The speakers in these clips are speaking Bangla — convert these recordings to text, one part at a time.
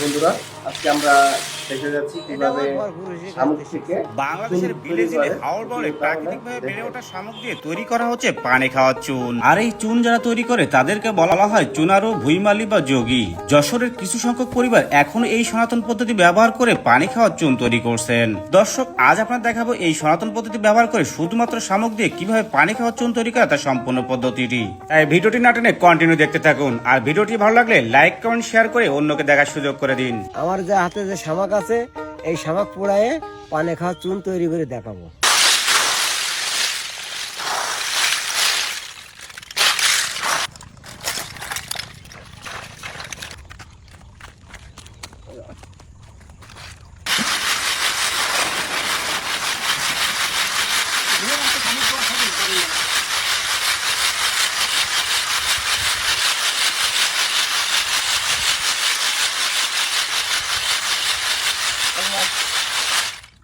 বন্ধুরা আজকে আমরা দেখে যাচ্ছি কীভাবে শামুক থেকে বাংলাদেশের বিলেজিলে হাওড় বলে প্রাকৃতিকভাবে বেড়ে ওঠা শামুক দিয়ে তৈরি করা হচ্ছে পানি খাওয়ার চুন। আর এই চুন যারা তৈরি করে তাদেরকে বলা হয় চুনারো ভুইমালি বা যোগী। যশোরের কিছু সংখ্যক পরিবার এখনও এই সনাতন পদ্ধতি ব্যবহার করে পানি খাওয়ার চুন তৈরি করছেন। দর্শক আজ আপনার দেখাবো এই সনাতন পদ্ধতি ব্যবহার করে শুধুমাত্র শামুক দিয়ে কীভাবে পানি খাওয়ার চুন তৈরি করা তার সম্পূর্ণ পদ্ধতিটি। তাই ভিডিওটি না টেনে কন্টিনিউ দেখতে থাকুন। আর ভিডিওটি ভালো লাগলে লাইক কমেন্ট শেয়ার করে অন্যকে দেখার সুযোগ করে দিন। আমার যে হাতে যে শামাক আছে এই শামাক পোড়ায়ে পানে খাওয়া চুন তৈরি করে দেখাবো।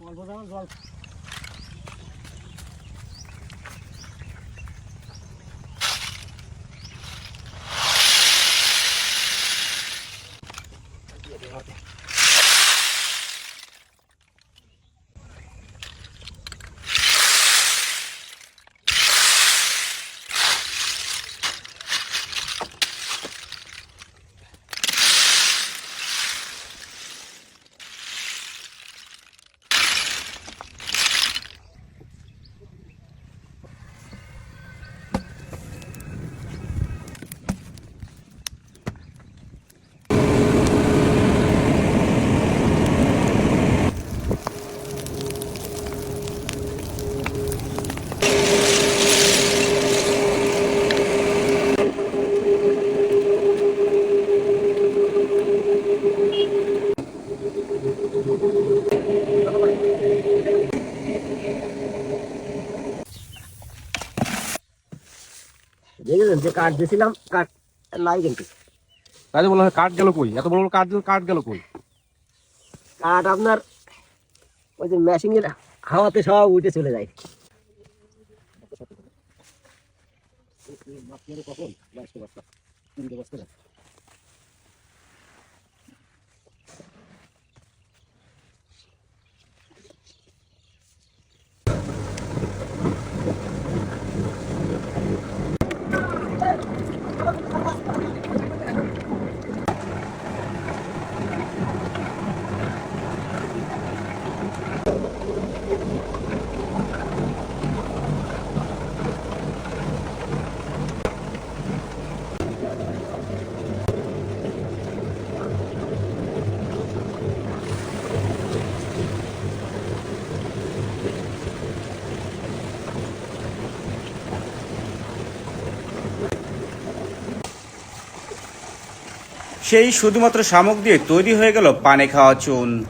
অল্প জামা জল Okay. দেখেছেন যে কাঠ দিয়েছিলাম কাঠ নাই কিন্তু। তাই বললাম কাঠ গেল কই? এত বড় কাঠ কাঠ গেল কই? কাঠ আপনার ওই যে মেশিনের হাওয়াতে সব উঠে চলে যায়। সেই শুধুমাত্র শামুক দিয়ে তৈরি হয়ে গেল পানে খাওয়া চুন।